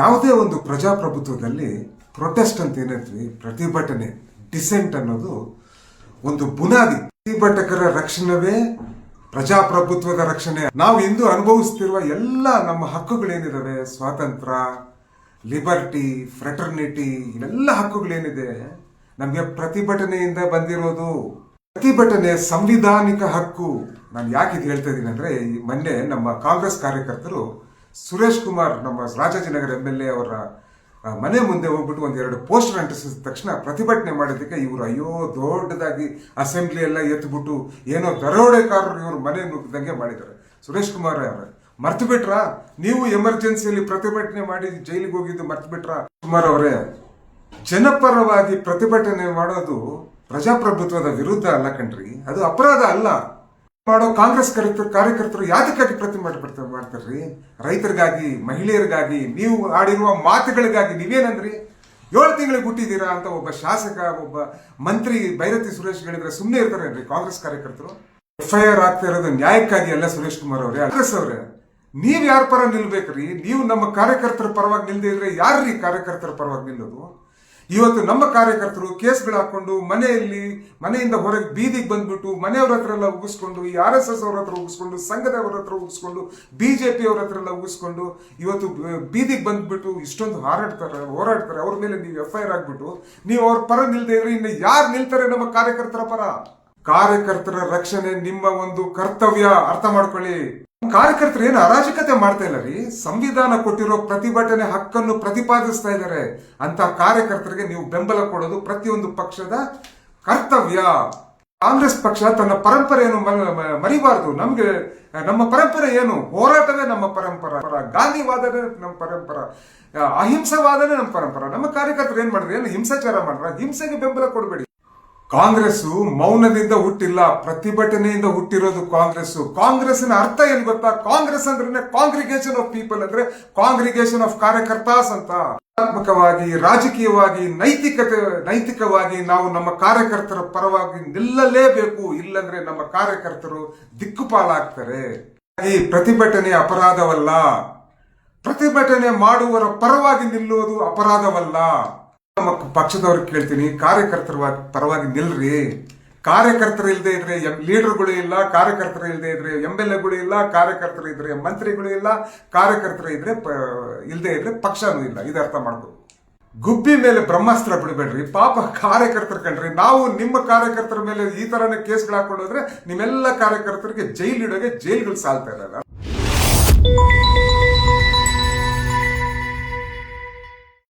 ಯಾವುದೇ ಒಂದು ಪ್ರಜಾಪ್ರಭುತ್ವದಲ್ಲಿ ಪ್ರೊಟೆಸ್ಟ್ ಅಂತ ಏನಂತೀವಿ, ಪ್ರತಿಭಟನೆ ಡಿಸೆಂಟ್ ಅನ್ನೋದು ಒಂದು ಬುನಾದಿ. ಪ್ರತಿಭಟಕರ ರಕ್ಷಣವೇ ಪ್ರಜಾಪ್ರಭುತ್ವದ ರಕ್ಷಣೆ. ನಾವು ಇಂದು ಅನುಭವಿಸ್ತಿರುವ ಎಲ್ಲ ನಮ್ಮ ಹಕ್ಕುಗಳೇನಿದಾವೆ? ಸ್ವಾತಂತ್ರ್ಯ ಲಿಬರ್ಟಿ ಫ್ರೆಟರ್ನಿಟಿ ಇವೆಲ್ಲ ಹಕ್ಕುಗಳೇನಿದೆ? ನಮಗೆ ಪ್ರತಿಭಟನೆಯಿಂದ ಬಂದಿರೋದು. ಪ್ರತಿಭಟನೆ ಸಂವಿಧಾನಿಕ ಹಕ್ಕು. ನಾನು ಯಾಕೆ ಇದು ಹೇಳ್ತಾ ಇದ್ದೀನಿ ಅಂದ್ರೆ ಮೊನ್ನೆ ನಮ್ಮ ಕಾಂಗ್ರೆಸ್ ಕಾರ್ಯಕರ್ತರು ಸುರೇಶ್ ಕುಮಾರ್ ನಮ್ಮ ರಾಜಾಜಿನಗರ ಎಂ ಎಲ್ ಎ ಅವರ ಮನೆ ಮುಂದೆ ಹೋಗ್ಬಿಟ್ಟು ಒಂದೆರಡು ಪೋಸ್ಟರ್ ಅಂಟಿಸಿದ ತಕ್ಷಣ ಪ್ರತಿಭಟನೆ ಮಾಡಿದ್ದಕ್ಕೆ ಇವರು ಅಯ್ಯೋ ದೊಡ್ಡದಾಗಿ ಅಸೆಂಬ್ಲಿ ಎಲ್ಲ ಎತ್ಬಿಟ್ಟು ಏನೋ ದರೋಡೆಕಾರರು ಇವರು ಮನೆ ನುಗ್ಗಿದಂಗೆ ಮಾಡಿದ್ದಾರೆ. ಸುರೇಶ್ ಕುಮಾರ್ ಅವರ ಮರ್ತು ಬಿಟ್ರಾ ನೀವು ಎಮರ್ಜೆನ್ಸಿಯಲ್ಲಿ ಪ್ರತಿಭಟನೆ ಮಾಡಿ ಜೈಲಿಗೆ ಹೋಗಿದ್ದು ಮರ್ತು ಬಿಟ್ರಾ ಕುಮಾರ್ ಅವರೇ, ಜನಪರವಾಗಿ ಪ್ರತಿಭಟನೆ ಮಾಡೋದು ಪ್ರಜಾಪ್ರಭುತ್ವದ ವಿರುದ್ಧ ಅಲ್ಲ ಕಣ್ರಿ, ಅದು ಅಪರಾಧ ಅಲ್ಲ. ಮಾಡೋ ಕಾಂಗ್ರೆಸ್ ಕಾರ್ಯಕರ್ತರು ಯಾತಕ್ಕಾಗಿ ಪ್ರತಿಭಟನೆ ಮಾಡ್ತಾರ್ರಿ? ರೈತರಿಗಾಗಿ, ಮಹಿಳೆಯರಿಗಾಗಿ, ನೀವು ಆಡಿರುವ ಮಾತುಗಳಿಗಾಗಿ ನೀವೇನಂದ್ರಿ? ಏಳು ತಿಂಗಳಿಗೆ ಹುಟ್ಟಿದ್ದೀರಾ ಅಂತ ಒಬ್ಬ ಶಾಸಕ, ಒಬ್ಬ ಮಂತ್ರಿ ಭೈರತಿ ಸುರೇಶ್ ಹೇಳಿದ್ರೆ ಸುಮ್ಮನೆ ಇರ್ತಾರೇನ್ರಿ ಕಾಂಗ್ರೆಸ್ ಕಾರ್ಯಕರ್ತರು? ಎಫ್ ಐ ಆರ್ ಆಗ್ತಾ ಇರೋದು ನ್ಯಾಯಕ್ಕಾಗಿ ಅಲ್ಲ ಸುರೇಶ್ ಕುಮಾರ್ ಅವರೇ. ಕಾಂಗ್ರೆಸ್ ಅವರೇ, ನೀವ್ ಯಾರ ಪರ ನಿಲ್ಬೇಕ್ರಿ? ನೀವು ನಮ್ಮ ಕಾರ್ಯಕರ್ತರ ಪರವಾಗಿ ನಿಲ್ದೇ ಇದ್ರೆ ಯಾರ್ರೀ ಕಾರ್ಯಕರ್ತರ ಪರವಾಗಿ ನಿಲ್ಲೋದು? ಇವತ್ತು ನಮ್ಮ ಕಾರ್ಯಕರ್ತರು ಕೇಸ್ಗಳು ಹಾಕೊಂಡು ಮನೆಯಲ್ಲಿ, ಮನೆಯಿಂದ ಹೊರಗೆ ಬೀದಿಗೆ ಬಂದ್ಬಿಟ್ಟು ಮನೆಯವ್ರ ಹತ್ರ ಎಲ್ಲ ಉಗಿಸ್ಕೊಂಡು, ಈ ಆರ್ ಎಸ್ ಎಸ್ ಅವ್ರ ಹತ್ರ ಉಗಿಸ್ಕೊಂಡು ಸಂಘದವ್ರ ಹತ್ರ ಉಗಿಸ್ಕೊಂಡು ಬಿಜೆಪಿ ಅವ್ರ ಹತ್ರ ಎಲ್ಲ ಉಗಿಸ್ಕೊಂಡು ಇವತ್ತು ಬೀದಿಗೆ ಬಂದ್ಬಿಟ್ಟು ಇಷ್ಟೊಂದು ಹಾರಾಡ್ತಾರೆ, ಹೋರಾಡ್ತಾರೆ. ಅವ್ರ ಮೇಲೆ ನೀವು ಎಫ್ ಐ ಆರ್ ಆಗ್ಬಿಟ್ಟು, ನೀವು ಅವ್ರ ಪರ ನಿಲ್ದೇ ಇದ್ರೆ ಇನ್ನು ಯಾರು ನಿಲ್ತಾರೆ ನಮ್ಮ ಕಾರ್ಯಕರ್ತರ ಪರ? ಕಾರ್ಯಕರ್ತರ ರಕ್ಷಣೆ ನಿಮ್ಮ ಒಂದು ಕರ್ತವ್ಯ. ಅರ್ಥ ಮಾಡ್ಕೊಳ್ಳಿ. ಕಾರ್ಯಕರ್ತರು ಏನು ಅರಾಜಕತೆ ಮಾಡ್ತಾ ಇಲ್ಲ ರೀ. ಸಂವಿಧಾನ ಕೊಟ್ಟಿರೋ ಪ್ರತಿಭಟನೆ ಹಕ್ಕನ್ನು ಪ್ರತಿಪಾದಿಸ್ತಾ ಇದ್ದಾರೆ. ಅಂತ ಕಾರ್ಯಕರ್ತರಿಗೆ ನೀವು ಬೆಂಬಲ ಕೊಡೋದು ಪ್ರತಿಯೊಂದು ಪಕ್ಷದ ಕರ್ತವ್ಯ. ಕಾಂಗ್ರೆಸ್ ಪಕ್ಷ ತನ್ನ ಪರಂಪರೆಯನ್ನು ಮರಿಬಾರದು. ನಮ್ಗೆ, ನಮ್ಮ ಪರಂಪರೆ ಏನು? ಹೋರಾಟವೇ ನಮ್ಮ ಪರಂಪರ. ಗಾಂಧಿವಾದನೇ ನಮ್ಮ ಪರಂಪರ. ಅಹಿಂಸವಾದನೇ ನಮ್ಮ ಪರಂಪರ. ನಮ್ಮ ಕಾರ್ಯಕರ್ತರು ಏನ್ ಮಾಡಿದ್ರೆ? ಏನು ಹಿಂಸಾಚಾರ ಮಾಡ್ರ ಹಿಂಸೆಗೆ ಬೆಂಬಲ ಕೊಡಬೇಡಿ. ಕಾಂಗ್ರೆಸ್ ಮೌನದಿಂದ ಹುಟ್ಟಿಲ್ಲ, ಪ್ರತಿಭಟನೆಯಿಂದ ಹುಟ್ಟಿರೋದು ಕಾಂಗ್ರೆಸ್ ಕಾಂಗ್ರೆಸ್ನ ಅರ್ಥ ಏನ್ ಗೊತ್ತಾ? ಕಾಂಗ್ರೆಸ್ ಅಂದ್ರೆ ಕಾಂಗ್ರಿಗೇಷನ್ ಆಫ್ ಪೀಪಲ್ ಅಂದ್ರೆ ಕಾಂಗ್ರಿಗೇಷನ್ ಆಫ್ ಕಾರ್ಯಕರ್ತಾಸ್ ಅಂತ. ಆತ್ಮಕವಾಗಿ ರಾಜಕೀಯವಾಗಿ, ನೈತಿಕತೆ, ನೈತಿಕವಾಗಿ ನಾವು ನಮ್ಮ ಕಾರ್ಯಕರ್ತರ ಪರವಾಗಿ ನಿಲ್ಲಲೇಬೇಕು. ಇಲ್ಲಂದ್ರೆ ನಮ್ಮ ಕಾರ್ಯಕರ್ತರು ದಿಕ್ಕುಪಾಲಾಗ್ತಾರೆ ಈ ಪ್ರತಿಭಟನೆ ಅಪರಾಧವಲ್ಲ. ಪ್ರತಿಭಟನೆ ಮಾಡುವರ ಪರವಾಗಿ ನಿಲ್ಲುವುದು ಅಪರಾಧವಲ್ಲ. ನಮ್ಮ ಪಕ್ಷದವ್ರಿಗೆ ಕೇಳ್ತೀನಿ, ಕಾರ್ಯಕರ್ತರ ಪರವಾಗಿ ನಿಲ್ರಿ. ಕಾರ್ಯಕರ್ತರು ಇಲ್ಲದೆ ಇದ್ರೆ ಎಂ- ಲೀಡರ್ಗಳು ಇಲ್ಲ, ಕಾರ್ಯಕರ್ತರು ಇಲ್ಲದೆ ಇದ್ರೆ ಎಂ ಎಲ್ ಎಗಳು ಇಲ್ಲ, ಕಾರ್ಯಕರ್ತರು ಇದ್ರೆ ಮಂತ್ರಿಗಳು ಇಲ್ಲ, ಕಾರ್ಯಕರ್ತರು ಇದ್ರೆ ಇಲ್ಲದೆ ಇದ್ರೆ ಪಕ್ಷನೂ ಇಲ್ಲ. ಇದು ಅರ್ಥ ಮಾಡ್ಬೇಕು ಗುಬ್ಬಿ ಮೇಲೆ ಬ್ರಹ್ಮಾಸ್ತ್ರ ಬಿಡಬೇಡ್ರಿ. ಪಾಪ ಕಾರ್ಯಕರ್ತರು ಕಣ್ರಿ. ನಾವು ನಿಮ್ಮ ಕಾರ್ಯಕರ್ತರ ಮೇಲೆ ಈ ತರನೇ ಕೇಸ್ಗಳು ಹಾಕೊಂಡು ಹೋದ್ರೆ ನಿಮ್ಮೆಲ್ಲ ಕಾರ್ಯಕರ್ತರಿಗೆ ಜೈಲಿಡೋಗೆ ಜೈಲ್ಗಳು ಸಾಲ್ತಾ ಇರಲ್ಲ.